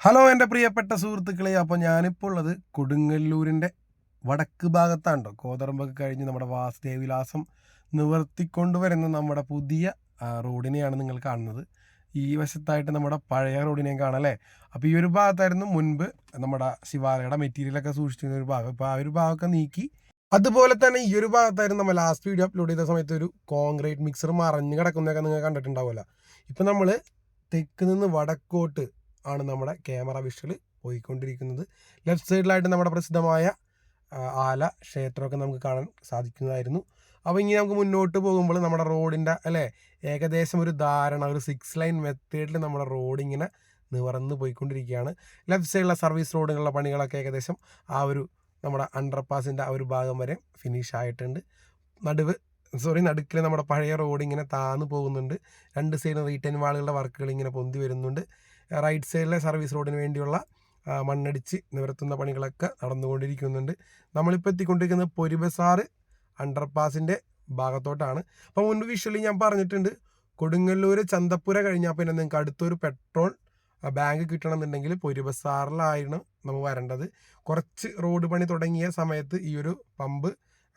Hello എന്റെ പ്രിയപ്പെട്ട സുഹൃത്തുക്കളെ അപ്പോൾ ഞാനിപ്പോൾ ഉള്ളത് കൊടുങ്ങല്ലൂരിന്റെ വടക്ക് ഭാഗത്താണ് കോതറമ്പൊക്കെ കഴിഞ്ഞ് നമ്മുടെ വാസുദേവിലാസം നിവർത്തിക്കൊണ്ടുവരുന്ന നമ്മുടെ പുതിയ റോഡിനെയാണ് നിങ്ങൾ കാണുന്നത്. ഈ വശത്തായിട്ട് നമ്മുടെ പഴയ റോഡിനെയും കാണാം അല്ലേ? അപ്പോൾ ഈ ഒരു ഭാഗത്തായിരുന്നു മുൻപ് നമ്മുടെ ശിവാലയുടെ മെറ്റീരിയലൊക്കെ സൂക്ഷിച്ചിരുന്ന ഒരു ഭാഗം. ഇപ്പോൾ ആ ഒരു ഭാഗമൊക്കെ നീക്കി അതുപോലെ തന്നെ ഈ ഒരു ഭാഗത്തായിരുന്നു നമ്മൾ ലാസ്റ്റ് വീഡിയോ അപ്ലോഡ് ചെയ്ത സമയത്ത് ഒരു കോൺക്രീറ്റ് മിക്സർ മറഞ്ഞു കിടക്കുന്നതൊക്കെ നിങ്ങൾ കണ്ടിട്ടുണ്ടാവില്ല ഇപ്പം നമ്മൾ തെക്ക് നിന്ന് വടക്കോട്ട് ആണ് നമ്മുടെ ക്യാമറ വിഷ്വൽ പോയിക്കൊണ്ടിരിക്കുന്നത്. ലെഫ്റ്റ് സൈഡിലായിട്ട് നമ്മുടെ പ്രസിദ്ധമായ ആല ക്ഷേത്രമൊക്കെ നമുക്ക് കാണാൻ സാധിക്കുന്നതായിരുന്നു. അപ്പോൾ ഇങ്ങനെ നമുക്ക് മുന്നോട്ട് പോകുമ്പോൾ നമ്മുടെ റോഡിന്റെ അല്ലേ? ഏകദേശം ഒരു ധാരണ ഒരു സിക്സ് ലൈൻ മെത്തേഡിൽ നമ്മുടെ റോഡ് ഇങ്ങനെ നിവർന്ന് പോയിക്കൊണ്ടിരിക്കുകയാണ്. ലെഫ്റ്റ് സൈഡിലെ സർവീസ് റോഡുകളുടെ പണികളൊക്കെ ഏകദേശം ആ ഒരു നമ്മുടെ അണ്ടർപാസിന്റെ ആ ഒരു ഭാഗം വരെ ഫിനിഷ് ആയിട്ടുണ്ട്. നടുവ് സോറി നടുക്കിൽ നമ്മുടെ പഴയ റോഡ് ഇങ്ങനെ താന്ന് പോകുന്നുണ്ട്. രണ്ട് സൈഡിൽ റീറ്റേൺ വാളുകളുടെ വർക്കുകൾ ഇങ്ങനെ പൊന്തി വരുന്നുണ്ട്. റൈറ്റ് സൈഡിലെ സർവീസ് റോഡിന് വേണ്ടിയുള്ള മണ്ണടിച്ച് നിവർത്തുന്ന പണികളൊക്കെ നടന്നുകൊണ്ടിരിക്കുന്നുണ്ട്. നമ്മളിപ്പോൾ എത്തിക്കൊണ്ടിരിക്കുന്നത് പൊരിബസാറ് അണ്ടർപാസിന്റെ ഭാഗത്തോട്ടാണ്. അപ്പോൾ മുൻപ് വിഷ്വലി ഞാൻ പറഞ്ഞിട്ടുണ്ട് കൊടുങ്ങല്ലൂർ ചന്തപ്പുര കഴിഞ്ഞാൽ പിന്നെ നിങ്ങൾക്ക് അടുത്തൊരു പെട്രോൾ ബാങ്ക് കിട്ടണമെന്നുണ്ടെങ്കിൽ പൊരിബസാറിലായിരുന്നു നമ്മൾ വരേണ്ടത്. കുറച്ച് റോഡ് പണി തുടങ്ങിയ സമയത്ത് ഈ ഒരു പമ്പ്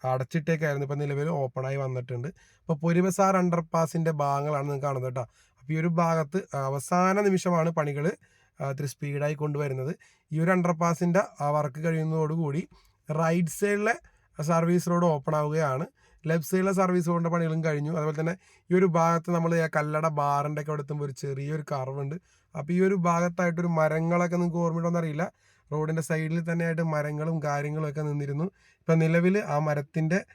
അടച്ചിട്ടേക്കായിരുന്നു ഇപ്പം നിലവിൽ ഓപ്പണായി വന്നിട്ടുണ്ട്. അപ്പോൾ പൊരിബസാർ അണ്ടർപാസിന്റെ ഭാഗങ്ങളാണ് നിങ്ങൾക്ക് കാണുന്നത് കേട്ടോ. ഈ ഒരു ഭാഗത്ത് അവസാന നിമിഷമാണ് പണികൾ ഇത്തിരി സ്പീഡായി കൊണ്ടുവരുന്നത്. ഈ ഒരു അണ്ടർപാസിന്റെ വർക്ക് കഴിയുന്നതോടുകൂടി റൈറ്റ് സൈഡിലെ സർവീസ് റോഡ് ഓപ്പൺ ആവുകയാണ്. ലെഫ്റ്റ് സൈഡിലെ സർവീസ് റോഡിന്റെ പണികളും കഴിഞ്ഞു. അതുപോലെ തന്നെ ഈ ഒരു ഭാഗത്ത് നമ്മൾ കല്ലട ബാറിന്റെ ഒക്കെ എടുത്തുമ്പോൾ ഒരു ചെറിയൊരു കർവുണ്ട്. അപ്പോൾ ഈ ഒരു ഭാഗത്തായിട്ടൊരു മരങ്ങളൊക്കെ നിങ്ങൾക്ക് ഓർമ്മയുണ്ടോയെന്ന് അറിയില്ല. റോഡിന്റെ സൈഡിൽ തന്നെയായിട്ട് മരങ്ങളും കാര്യങ്ങളും ഒക്കെ നിന്നിരുന്നു. ഇപ്പം നിലവിൽ ആ മരത്തിന്റെ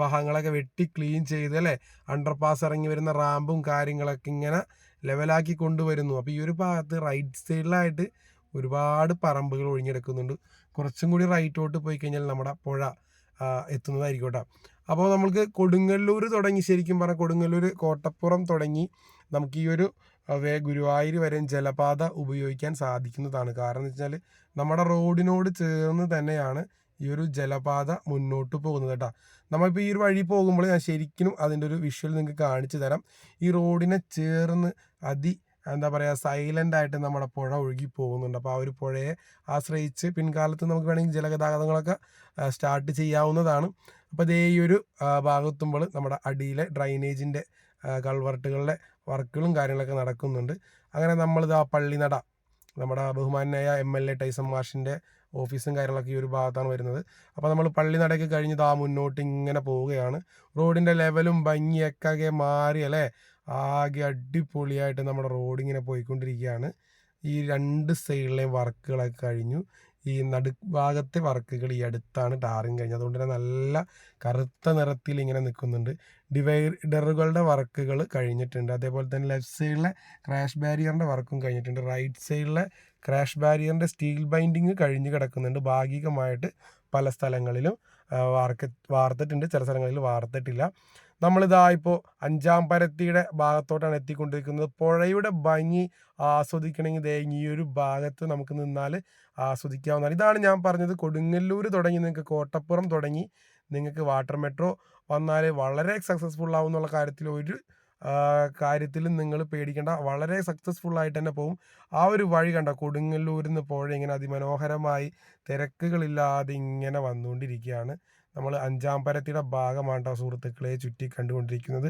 ഭാഗങ്ങളൊക്കെ വെട്ടി ക്ലീൻ ചെയ്ത് അല്ലേ? അണ്ടർപാസ് ഇറങ്ങി വരുന്ന റാമ്പും കാര്യങ്ങളൊക്കെ ഇങ്ങനെ ലെവലാക്കി കൊണ്ടുവരുന്നു. അപ്പോൾ ഈ ഒരു ഭാഗത്ത് റൈറ്റ് സൈഡിലായിട്ട് ഒരുപാട് പറമ്പുകൾ ഒഴിഞ്ഞെടുക്കുന്നുണ്ട്. കുറച്ചും കൂടി റൈറ്റോട്ട് പോയി കഴിഞ്ഞാൽ നമ്മുടെ പുഴ എത്തുന്നതായിരിക്കും കേട്ടോ. അപ്പോൾ നമുക്ക് കൊടുങ്ങല്ലൂർ തുടങ്ങി ശരിക്കും പറഞ്ഞാൽ കൊടുങ്ങല്ലൂർ കോട്ടപ്പുറം തുടങ്ങി നമുക്ക് ഈ ഒരു വേ ഗുരുവായൂർ വരെ ജലപാത ഉപയോഗിക്കാൻ സാധിക്കുന്നതാണ്. കാരണം എന്ന് വെച്ചാൽ നമ്മുടെ റോഡിനോട് ചേർന്ന് തന്നെയാണ് ഈ ഒരു ജലപാത മുന്നോട്ട് പോകുന്നത് കേട്ടോ. നമ്മളിപ്പോൾ ഈ ഒരു വഴി പോകുമ്പോൾ ഞാൻ ശരിക്കും അതിന്റെ ഒരു വിഷ്വൽ നിങ്ങൾക്ക് കാണിച്ചു തരാം. ഈ റോഡിനെ ചേർന്ന് അതി എന്താ പറയുക സൈലന്റ് ആയിട്ട് നമ്മുടെ പുഴ ഒഴുകി പോകുന്നുണ്ട്. അപ്പോൾ ആ ഒരു പുഴയെ ആശ്രയിച്ച് പിൻകാലത്ത് നമുക്ക് വേണമെങ്കിൽ ജലഗതാഗതങ്ങളൊക്കെ സ്റ്റാർട്ട് ചെയ്യാവുന്നതാണ്. അപ്പോൾ ഇതേ ഈ ഒരു ഭാഗത്തുമ്പോൾ നമ്മുടെ അടിയിലെ ഡ്രൈനേജിന്റെ കൾവർട്ടുകളുടെ വർക്കുകളും കാര്യങ്ങളൊക്കെ നടക്കുന്നുണ്ട്. അങ്ങനെ നമ്മളിത് ആ പള്ളിനട നമ്മുടെ ബഹുമാനായ എം എൽ എ ടൈസൺ മാഷിന്റെ ഓഫീസും കാര്യങ്ങളൊക്കെ ഈ ഒരു ഭാഗത്താണ് വരുന്നത്. അപ്പോൾ നമ്മൾ പള്ളി നടക്കി കഴിഞ്ഞ് ആ മുന്നോട്ട് ഇങ്ങനെ പോവുകയാണ്. റോഡിന്റെ ലെവലും ഭംഗിയൊക്കെ മാറി അല്ലേ? ആകെ അടിപൊളിയായിട്ട് നമ്മുടെ റോഡ് ഇങ്ങനെ പോയിക്കൊണ്ടിരിക്കുകയാണ്. ഈ രണ്ട് സൈഡിലെയും വർക്കുകളൊക്കെ കഴിഞ്ഞു. ഈ നടുഭാഗത്തെ വർക്കുകൾ ഈ അടുത്താണ് ടാറിങ് കഴിഞ്ഞത്. അതുകൊണ്ട് തന്നെ നല്ല കറുത്ത നിറത്തിൽ ഇങ്ങനെ നിൽക്കുന്നുണ്ട്. ഡിവൈഡറുകളുടെ വർക്കുകൾ കഴിഞ്ഞിട്ടുണ്ട്. അതേപോലെ തന്നെ ലെഫ്റ്റ് സൈഡിലെ ക്രാഷ് ബാരിയറിന്റെ വർക്കും കഴിഞ്ഞിട്ടുണ്ട്. റൈറ്റ് സൈഡിലെ ക്രാഷ് ബാരിയറിന്റെ സ്റ്റീൽ ബൈൻഡിങ് കഴിഞ്ഞ് കിടക്കുന്നുണ്ട്. ഭാഗികമായിട്ട് പല സ്ഥലങ്ങളിലും വാർക്ക വാർത്തിട്ടുണ്ട്. ചില സ്ഥലങ്ങളിൽ വാർത്തിട്ടില്ല. നമ്മളിതാ ഇപ്പോൾ അഞ്ചാം പരത്തിയുടെ ഭാഗത്തോട്ടാണ് എത്തിക്കൊണ്ടിരിക്കുന്നത്. പുഴയുടെ ഭംഗി ആസ്വദിക്കണമെങ്കിൽ ദേ ഈ ഒരു ഭാഗത്ത് നമുക്ക് നിന്നാൽ ആസ്വദിക്കാവുന്നതാണ്. ഇതാണ് ഞാൻ പറഞ്ഞത്. കൊടുങ്ങല്ലൂർ തുടങ്ങി നിങ്ങൾക്ക് കോട്ടപ്പുറം തുടങ്ങി നിങ്ങൾക്ക് വാട്ടർ മെട്രോ വന്നാൽ വളരെ സക്സസ്ഫുൾ ആവും എന്നുള്ള കാര്യത്തിൽ ഒരു കാര്യത്തിലും നിങ്ങൾ പേടിക്കേണ്ട. വളരെ സക്സസ്ഫുൾ ആയിട്ട് തന്നെ പോകും ആ ഒരു വഴി കണ്ട? കൊടുങ്ങല്ലൂരിൽ നിന്ന് പുഴ ഇങ്ങനെ അതിമനോഹരമായി തിരക്കുകളില്ലാതെ ഇങ്ങനെ വന്നുകൊണ്ടിരിക്കുകയാണ്. നമ്മൾ അഞ്ചാം പരത്തിയുടെ ഭാഗമാണ് സുഹൃത്തുക്കളെ ചുറ്റി കണ്ടുകൊണ്ടിരിക്കുന്നത്.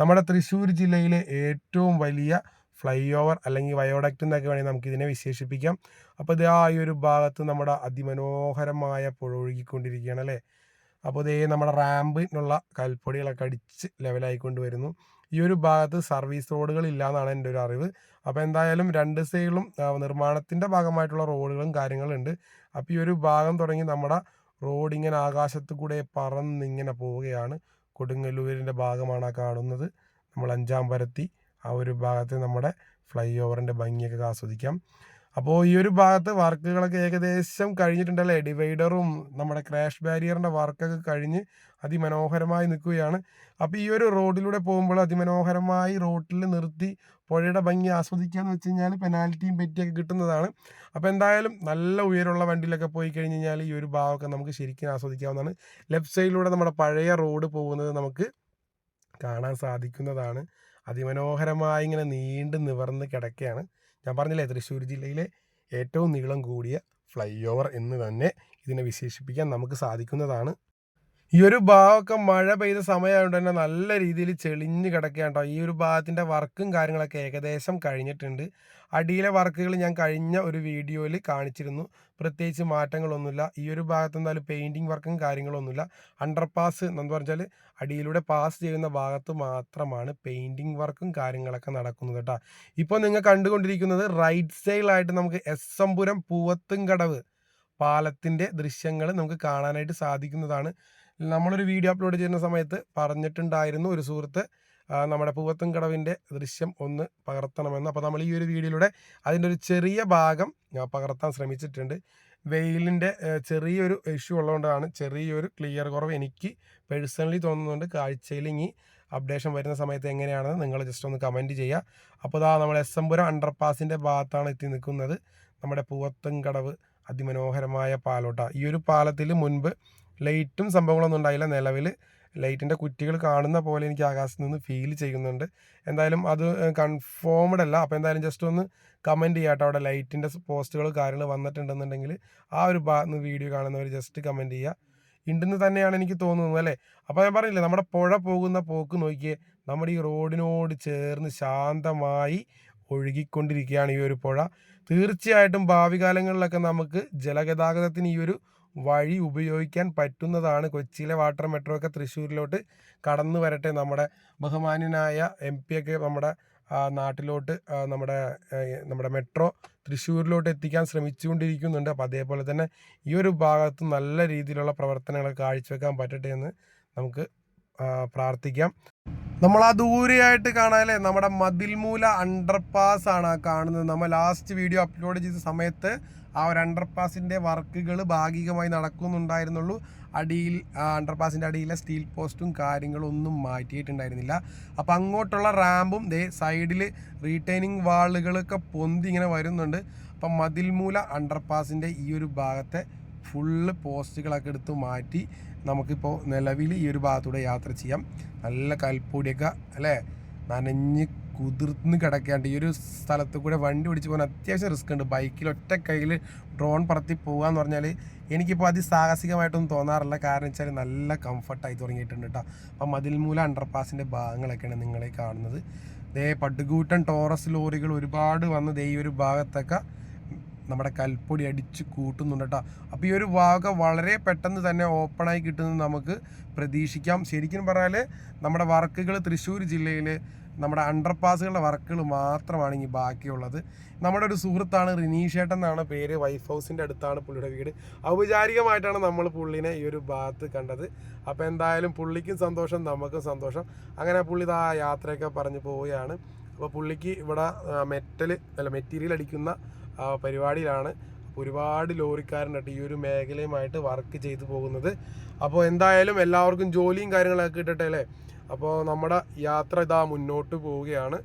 നമ്മുടെ തൃശ്ശൂർ ജില്ലയിലെ ഏറ്റവും വലിയ ഫ്ലൈ ഓവർ അല്ലെങ്കിൽ വയോഡക്റ്റ് എന്നൊക്കെ വേണമെങ്കിൽ നമുക്ക് ഇതിനെ വിശേഷിപ്പിക്കാം. അപ്പോൾ ഇത് ആ ഈ ഒരു ഭാഗത്ത് നമ്മുടെ അതിമനോഹരമായ പുഴ ഒഴുകിക്കൊണ്ടിരിക്കുകയാണ് അല്ലേ? അപ്പോൾ ഇതേ നമ്മുടെ റാമ്പിനുള്ള കൽപ്പൊടികളൊക്കെ അടിച്ച് ലെവലായിക്കൊണ്ട് വരുന്നു. ഈ ഒരു ഭാഗത്ത് സർവീസ് റോഡുകൾ ഇല്ല എന്നാണ് എന്റെ ഒരു അറിവ്. അപ്പോൾ എന്തായാലും രണ്ട് സൈഡിലും നിർമ്മാണത്തിന്റെ ഭാഗമായിട്ടുള്ള റോഡുകളും കാര്യങ്ങളും ഉണ്ട് അപ്പോൾ ഈ ഒരു ഭാഗം തുടങ്ങി നമ്മുടെ റോഡ് ഇങ്ങനെ ആകാശത്ത് കൂടെ പറന്നിങ്ങനെ പോവുകയാണ്. കൊടുങ്ങല്ലൂരിന്റെ ഭാഗമാണ് ആ കാണുന്നത്. നമ്മൾ അഞ്ചാം പരത്തി ആ ഒരു ഭാഗത്ത് നമ്മുടെ ഫ്ലൈ ഓവറിന്റെ ഭംഗിയൊക്കെ ആസ്വദിക്കാം. അപ്പോൾ ഈ ഒരു ഭാഗത്ത് വർക്കുകളൊക്കെ ഏകദേശം കഴിഞ്ഞിട്ടുണ്ടല്ലേ? ഡിവൈഡറും നമ്മുടെ ക്രാഷ് ബാരിയറിന്റെ വർക്കൊക്കെ കഴിഞ്ഞ് അതിമനോഹരമായി നിൽക്കുകയാണ്. അപ്പോൾ ഈ ഒരു റോഡിലൂടെ പോകുമ്പോൾ അതിമനോഹരമായി റോട്ടിൽ നിർത്തി പുഴയുടെ ഭംഗി ആസ്വദിക്കുകയെന്ന് വെച്ച് കഴിഞ്ഞാൽ പെനാൽറ്റിയും പെറ്റിയൊക്കെ കിട്ടുന്നതാണ്. അപ്പോൾ എന്തായാലും നല്ല ഉയരമുള്ള വണ്ടിയിലൊക്കെ പോയി കഴിഞ്ഞ് കഴിഞ്ഞാൽ ഈ ഒരു ഭാഗമൊക്കെ നമുക്ക് ശരിക്കും ആസ്വദിക്കാവുന്നതാണ്. ലെഫ്റ്റ് സൈഡിലൂടെ നമ്മുടെ പഴയ റോഡ് പോകുന്നത് നമുക്ക് കാണാൻ സാധിക്കുന്നതാണ്. അതിമനോഹരമായി ഇങ്ങനെ നീണ്ട് നിവർന്ന് കിടക്കുകയാണ്. ഞാൻ പറഞ്ഞില്ലേ തൃശ്ശൂർ ജില്ലയിലെ ഏറ്റവും നീളം കൂടിയ ഫ്ലൈ ഓവർ എന്ന് തന്നെ ഇതിനെ വിശേഷിപ്പിക്കാൻ നമുക്ക് സാധിക്കുന്നതാണ്. ഈ ഒരു ഭാഗമൊക്കെ മഴ പെയ്ത സമയമായതുകൊണ്ട് തന്നെ നല്ല രീതിയിൽ ചെളിഞ്ഞ് കിടക്കുകയാണ് കേട്ടോ ഈ ഒരു ഭാഗത്തിന്റെ വർക്കും കാര്യങ്ങളൊക്കെ ഏകദേശം കഴിഞ്ഞിട്ടുണ്ട്. അടിയിലെ വർക്കുകൾ ഞാൻ കഴിഞ്ഞ ഒരു വീഡിയോയിൽ കാണിച്ചിരുന്നു. പ്രത്യേകിച്ച് മാറ്റങ്ങളൊന്നുമില്ല. ഈ ഒരു ഭാഗത്ത് എന്തായാലും പെയിന്റിങ് വർക്കും കാര്യങ്ങളൊന്നുമില്ല. അണ്ടർ പാസ് എന്ന് പറഞ്ഞാൽ അടിയിലൂടെ പാസ് ചെയ്യുന്ന ഭാഗത്ത് മാത്രമാണ് പെയിന്റിങ് വർക്കും കാര്യങ്ങളൊക്കെ നടക്കുന്നത് കേട്ടോ ഇപ്പോൾ നിങ്ങൾ കണ്ടുകൊണ്ടിരിക്കുന്നത് റൈറ്റ് സൈഡിലായിട്ട് നമുക്ക് എസ് എംപുരം പൂവത്തും കടവ് പാലത്തിന്റെ ദൃശ്യങ്ങൾ നമുക്ക് കാണാനായിട്ട് സാധിക്കുന്നതാണ്. നമ്മളൊരു വീഡിയോ അപ്ലോഡ് ചെയ്യുന്ന സമയത്ത് പറഞ്ഞിട്ടുണ്ടായിരുന്നു ഒരു സുഹൃത്ത് നമ്മുടെ പൂവത്തും കടവിന്റെ ദൃശ്യം ഒന്ന് പകർത്തണമെന്ന്. അപ്പോൾ നമ്മൾ ഈ ഒരു വീഡിയോയിലൂടെ അതിന്റെ ഒരു ചെറിയ ഭാഗം പകർത്താൻ ശ്രമിച്ചിട്ടുണ്ട്. വെയിലിന്റെ ചെറിയൊരു ഇഷ്യൂ ഉള്ളതുകൊണ്ടാണ് ചെറിയൊരു ക്ലിയർ കുറവ് എനിക്ക് പേഴ്സണലി തോന്നുന്നുണ്ട്. കാഴ്ചയിൽ ഇനി അപ്ഡേഷൻ വരുന്ന സമയത്ത് എങ്ങനെയാണെന്ന് നിങ്ങൾ ജസ്റ്റ് ഒന്ന് കമന്റ് ചെയ്യുക. അപ്പോൾ ഇതാ നമ്മൾ എസ് എംപുരം അണ്ടർപാസിന്റെ ഭാഗത്താണ് എത്തി നിൽക്കുന്നത് നമ്മുടെ പൂവത്തും കടവ് അതിമനോഹരമായ പാലോട്ട. ഈ ഒരു പാലത്തിൽ മുൻപ് ലൈറ്റും സംഭവങ്ങളൊന്നും ഉണ്ടായില്ല. നിലവിൽ ലൈറ്റിന്റെ കുറ്റികൾ കാണുന്ന പോലെ എനിക്ക് ആകാശത്ത് നിന്ന് ഫീൽ ചെയ്യുന്നുണ്ട്. എന്തായാലും അത് കൺഫേംഡ് അല്ല. അപ്പോൾ എന്തായാലും ജസ്റ്റ് ഒന്ന് കമന്റ് ചെയ്യാട്ടോ അവിടെ ലൈറ്റിന്റെ പോസ്റ്റുകൾ കാര്യങ്ങൾ വന്നിട്ടുണ്ടെന്നുണ്ടെങ്കിൽ ആ ഒരു ഭാഗത്ത് വീഡിയോ കാണുന്നവർ ജസ്റ്റ് കമന്റ് ചെയ്യുക ഉണ്ടെന്ന് തന്നെയാണ് എനിക്ക് തോന്നുന്നത് അല്ലേ? അപ്പോൾ ഞാൻ പറഞ്ഞില്ലേ നമ്മുടെ പുഴ പോകുന്ന പോക്ക് നോക്കിയേ നമ്മുടെ ഈ റോഡിനോട് ചേർന്ന് ശാന്തമായി ഒഴുകിക്കൊണ്ടിരിക്കുകയാണ് ഈ ഒരു പുഴ. തീർച്ചയായിട്ടും ഭാവി കാലങ്ങളിലൊക്കെ നമുക്ക് ജലഗതാഗതത്തിന് ഈ ഒരു വഴി ഉപയോഗിക്കാൻ പറ്റുന്നതാണ്. കൊച്ചിയിലെ വാട്ടർ മെട്രോ ഒക്കെ തൃശ്ശൂരിലോട്ട് കടന്നു വരട്ടെ. നമ്മുടെ ബഹുമാന്യനായ എം പി ഒക്കെ നമ്മുടെ നാട്ടിലോട്ട് നമ്മുടെ നമ്മുടെ മെട്രോ തൃശ്ശൂരിലോട്ട് എത്തിക്കാൻ ശ്രമിച്ചുകൊണ്ടിരിക്കുന്നുണ്ട്. അപ്പോൾ അതേപോലെ തന്നെ ഈ ഒരു ഭാഗത്ത് നല്ല രീതിയിലുള്ള പ്രവർത്തനങ്ങൾ കാഴ്ചവെക്കാൻ പറ്റട്ടെ എന്ന് നമുക്ക് പ്രാർത്ഥിക്കാം. നമ്മൾ ആ ദൂരെയായിട്ട് കാണാല്ലേ നമ്മുടെ മതിൽമൂല അണ്ടർപാസ് ആണ് കാണുന്നത്. നമ്മൾ ലാസ്റ്റ് വീഡിയോ അപ്ലോഡ് ചെയ്ത സമയത്ത് ആ ഒരു അണ്ടർപാസിന്റെ വർക്കുകൾ ഭാഗികമായി നടക്കുന്നുണ്ടായിരുന്നുള്ളൂ. അടിയിൽ അണ്ടർപാസിന്റെ അടിയിലെ സ്റ്റീൽ പോസ്റ്റും കാര്യങ്ങളും ഒന്നും മാറ്റിയിട്ടുണ്ടായിരുന്നില്ല. അപ്പോൾ അങ്ങോട്ടുള്ള റാമ്പും ദേ സൈഡിൽ റീറ്റൈനിങ് വാളുകളൊക്കെ പൊന്തി ഇങ്ങനെ വരുന്നുണ്ട്. അപ്പം മതിൽമൂല അണ്ടർപാസിന്റെ ഈ ഒരു ഭാഗത്തെ ഫുള്ള് പോസ്റ്റുകളൊക്കെ എടുത്ത് മാറ്റി നമുക്കിപ്പോൾ നിലവിൽ ഈ ഒരു ഭാഗത്തൂടെ യാത്ര ചെയ്യാം. നല്ല കൽപ്പൊടിയൊക്കെ അല്ലേ? നനഞ്ഞ് കുതിർന്ന് കിടക്കാണ്ട് ഈ ഒരു സ്ഥലത്ത് കൂടെ വണ്ടി പിടിച്ച് പോകാൻ അത്യാവശ്യം റിസ്ക് ഉണ്ട്. ബൈക്കിൽ ഒറ്റ കയ്യിൽ ഡ്രോൺ പറത്തി പോകുക എന്ന് പറഞ്ഞാൽ എനിക്കിപ്പോൾ അതിസാഹസികമായിട്ടൊന്നും തോന്നാറില്ല. കാരണം വെച്ചാൽ നല്ല കംഫർട്ടായി തുടങ്ങിയിട്ടുണ്ട് കേട്ടോ അപ്പം മതിൽമൂല അണ്ടർപാസിന്റെ ഭാഗങ്ങളൊക്കെയാണ് നിങ്ങളെ കാണുന്നത്. ദേ പടുകൂട്ടൻ ടോറസ് ലോറികൾ ഒരുപാട് വന്ന് ദേ ഈ ഒരു ഭാഗത്തൊക്കെ നമ്മുടെ കൽപ്പൊടി അടിച്ച് കൂട്ടുന്നുണ്ട് കേട്ടോ അപ്പോൾ ഈ ഒരു വാഗ വളരെ പെട്ടെന്ന് തന്നെ ഓപ്പണായി കിട്ടുന്നത് നമുക്ക് പ്രതീക്ഷിക്കാം. ശരിക്കും പറഞ്ഞാൽ നമ്മുടെ വർക്കുകൾ തൃശ്ശൂർ ജില്ലയിൽ നമ്മുടെ അണ്ടർപാസുകളുടെ വർക്കുകൾ മാത്രമാണ് ഇനി ബാക്കിയുള്ളത്. നമ്മുടെ ഒരു സുഹൃത്താണ് റിനീഷേട്ടൻ എന്നാണ് പേര്. വൈഫ് ഹൗസിന്റെ അടുത്താണ് പുള്ളിയുടെ വീട്. ഔപചാരികമായിട്ടാണ് നമ്മൾ പുള്ളിനെ ഈ ഒരു ഭാഗത്ത് കണ്ടത്. അപ്പോൾ എന്തായാലും പുള്ളിക്കും സന്തോഷം നമുക്കും സന്തോഷം. അങ്ങനെ പുള്ളി ഇതാ യാത്രയൊക്കെ പറഞ്ഞു പോവുകയാണ്. അപ്പോൾ പുള്ളിക്ക് ഇവിടെ മെറ്റൽ അല്ല മെറ്റീരിയൽ അടിക്കുന്ന പരിപാടിയിലാണ് ഒരുപാട് ലോറിക്കാരുണ്ട് ഈ ഒരു മേഖലയുമായിട്ട് വർക്ക് ചെയ്തു പോകുന്നത്. അപ്പോൾ എന്തായാലും എല്ലാവർക്കും ജോലിയും കാര്യങ്ങളൊക്കെ കിട്ടട്ടെ അല്ലേ? അപ്പോൾ നമ്മുടെ യാത്ര ഇതാ മുന്നോട്ട് പോവുകയാണ്.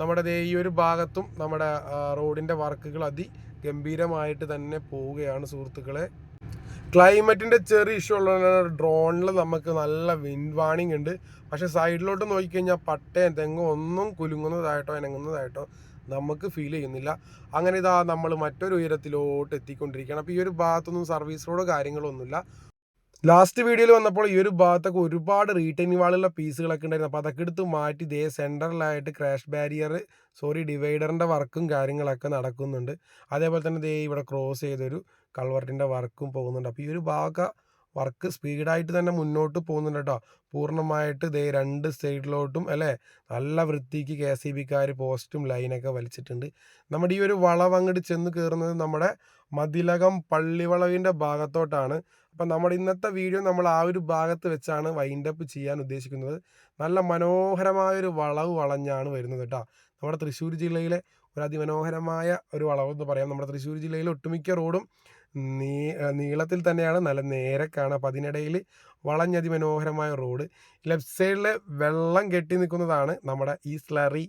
നമ്മുടെ ഈ ഒരു ഭാഗത്തും നമ്മുടെ റോഡിന്റെ വർക്കുകൾ അതി ഗംഭീരമായിട്ട് തന്നെ പോവുകയാണ് സുഹൃത്തുക്കളെ. ക്ലൈമറ്റിന്റെ ചെറിയ ഇഷ്യൂ ഉള്ളതുകൊണ്ട് ഡ്രോണിൽ നമുക്ക് നല്ല വിൻഡ് വാണിംഗ് ഉണ്ട്. പക്ഷേ സൈഡിലോട്ട് നോക്കിക്കഴിഞ്ഞാൽ പട്ടയം തെങ്ങും ഒന്നും കുലുങ്ങുന്നതായിട്ടോ ഇനങ്ങുന്നതായിട്ടോ നമുക്ക് ഫീൽ ചെയ്യുന്നില്ല. അങ്ങനെ ഇതാ നമ്മൾ മറ്റൊരു ഉയരത്തിലോട്ട് എത്തിക്കൊണ്ടിരിക്കുകയാണ്. അപ്പോൾ ഈ ഒരു ഭാഗത്തൊന്നും സർവീസ് റോഡോ കാര്യങ്ങളൊന്നുമില്ല. ലാസ്റ്റ് വീഡിയോയിൽ വന്നപ്പോൾ ഈ ഒരു ഭാഗത്തൊക്കെ ഒരുപാട് റീറ്റൈനിങ് വാളുള്ള പീസുകളൊക്കെ ഉണ്ടായിരുന്നു. അപ്പോൾ അതൊക്കെ എടുത്ത് മാറ്റി ഇതേ സെന്ററിലായിട്ട് ക്രാഷ് ബാരിയർ സോറി ഡിവൈഡറിന്റെ വർക്കും കാര്യങ്ങളൊക്കെ നടക്കുന്നുണ്ട്. അതേപോലെ തന്നെ ദേ ഇവിടെ ക്രോസ് ചെയ്തൊരു കൾവർട്ടിന്റെ വർക്കും പോകുന്നുണ്ട്. അപ്പോൾ ഈ ഒരു ഭാഗമൊക്കെ വർക്ക് സ്പീഡായിട്ട് തന്നെ മുന്നോട്ട് പോകുന്നുണ്ട് കേട്ടോ. പൂർണമായിട്ട് ദേ രണ്ട് സൈഡിലോട്ടും അല്ലേ? നല്ല വൃത്തിക്ക് കെ സി ബിക്കാർ പോസ്റ്റും ലൈനൊക്കെ വലിച്ചിട്ടുണ്ട്. നമ്മുടെ ഈ ഒരു വളവ് അങ്ങോട്ട് ചെന്ന് കയറുന്നത് നമ്മുടെ മതിലകം പള്ളിവളവിന്റെ ഭാഗത്തോട്ടാണ്. അപ്പം നമ്മുടെ ഇന്നത്തെ വീഡിയോ നമ്മൾ ആ ഒരു ഭാഗത്ത് വെച്ചാണ് വൈൻഡപ്പ് ചെയ്യാൻ ഉദ്ദേശിക്കുന്നത്. നല്ല മനോഹരമായ ഒരു വളവ് വളഞ്ഞാണ് വരുന്നത് കേട്ടോ നമ്മുടെ തൃശ്ശൂർ ജില്ലയിലെ ഒരു അതിമനോഹരമായ ഒരു വളവ് എന്ന് പറയാം. നമ്മുടെ തൃശ്ശൂർ ജില്ലയിലെ ഒട്ടുമിക്ക റോഡും നീ നീളത്തിൽ തന്നെയാണ്. നല്ല നേരക്കാണ്. അപ്പം അതിനിടയിൽ വളഞ്ഞതിമനോഹരമായ റോഡ് ലെഫ്റ്റ് സൈഡിലെ വെള്ളം കെട്ടി നിൽക്കുന്നതാണ് നമ്മുടെ ഈ സ്ലറി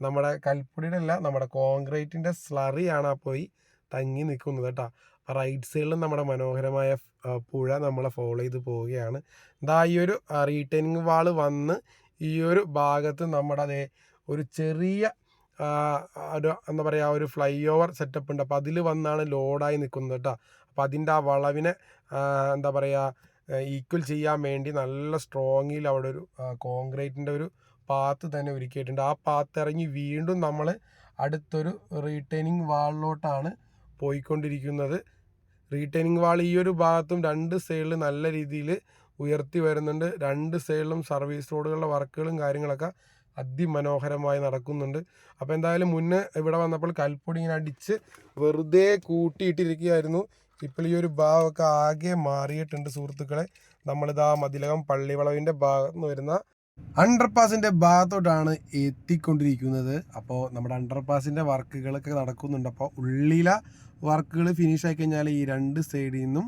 നമ്മുടെ കൽപ്പൊടിയുടെ അല്ല നമ്മുടെ കോൺക്രീറ്റിന്റെ സ്ലറിയാണ് ആ പോയി തങ്ങി നിൽക്കുന്നത് കേട്ടോ റൈറ്റ് സൈഡിലും നമ്മുടെ മനോഹരമായ പുഴ നമ്മളെ ഫോളോ ചെയ്ത് പോവുകയാണ്. ദാ ഈ ഒരു റീറ്റൈനിങ് വാൾ വന്ന് ഈ ഒരു ഭാഗത്ത് നമ്മുടെ അതേ ഒരു ചെറിയ ഒരു എന്താ പറയുക ഒരു ഫ്ലൈ ഓവർ സെറ്റപ്പ് ഉണ്ട്. അപ്പോൾ അതിൽ വന്നാണ് ലോഡായി നിൽക്കുന്നത് കേട്ടോ. അപ്പോൾ അതിന്റെ ആ വളവിനെ എന്താ പറയുക ഈക്വൽ ചെയ്യാൻ വേണ്ടി നല്ല സ്ട്രോങ്ങിൽ അവിടെ ഒരു കോൺക്രീറ്റിന്റെ ഒരു പാത്ത് തന്നെ ഒരുക്കിയിട്ടുണ്ട്. ആ പാത്ത് ഇറങ്ങി വീണ്ടും നമ്മൾ അടുത്തൊരു റീറ്റെയിനിങ് വാളിലോട്ടാണ് പോയിക്കൊണ്ടിരിക്കുന്നത്. റീറ്റെയിനിങ് വാൾ ഈ ഒരു ഭാഗത്തും രണ്ട് സൈഡിൽ നല്ല രീതിയിൽ ഉയർത്തി വരുന്നുണ്ട്. രണ്ട് സൈഡിലും സർവീസ് റോഡുകളുടെ വർക്കുകളും കാര്യങ്ങളൊക്കെ അതിമനോഹരമായി നടക്കുന്നുണ്ട്. അപ്പോൾ എന്തായാലും മുന്നേ ഇവിടെ വന്നപ്പോൾ കൽപ്പൊടി ഇങ്ങനെ അടിച്ച് വെറുതെ കൂട്ടിയിട്ടിരിക്കുകയായിരുന്നു. ഇപ്പോൾ ഈ ഒരു ഭാഗമൊക്കെ ആകെ മാറിയിട്ടുണ്ട് സുഹൃത്തുക്കളെ. നമ്മളിതാ മതിലകം പള്ളിവളവിന്റെ ഭാഗത്ത് നിന്ന് വരുന്ന അണ്ടർപാസിന്റെ ഭാഗത്തോട്ടാണ് എത്തിക്കൊണ്ടിരിക്കുന്നത്. അപ്പോൾ നമ്മുടെ അണ്ടർപാസിന്റെ വർക്കുകളൊക്കെ നടക്കുന്നുണ്ട്. അപ്പോൾ ഉള്ളില വർക്കുകൾ ഫിനിഷ് ആയി കഴിഞ്ഞാൽ ഈ രണ്ട് സൈഡിൽ നിന്നും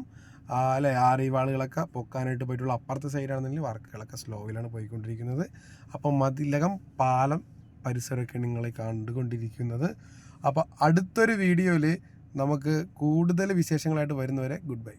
അല്ലെ ആറിവാളുകളൊക്കെ പൊക്കാനായിട്ട് പോയിട്ടുള്ള അപ്പുറത്തെ സൈഡാണെന്നുണ്ടെങ്കിൽ വർക്കുകളൊക്കെ സ്ലോയിലാണ് പോയിക്കൊണ്ടിരിക്കുന്നത്. അപ്പോൾ മതിലകം പാലം പരിസരമൊക്കെ നിങ്ങളെ കണ്ടുകൊണ്ടിരിക്കുന്നത്. അപ്പോൾ അടുത്തൊരു വീഡിയോയിൽ നമുക്ക് കൂടുതൽ വിശേഷങ്ങളായിട്ട് വരുന്നവരെ ഗുഡ് ബൈ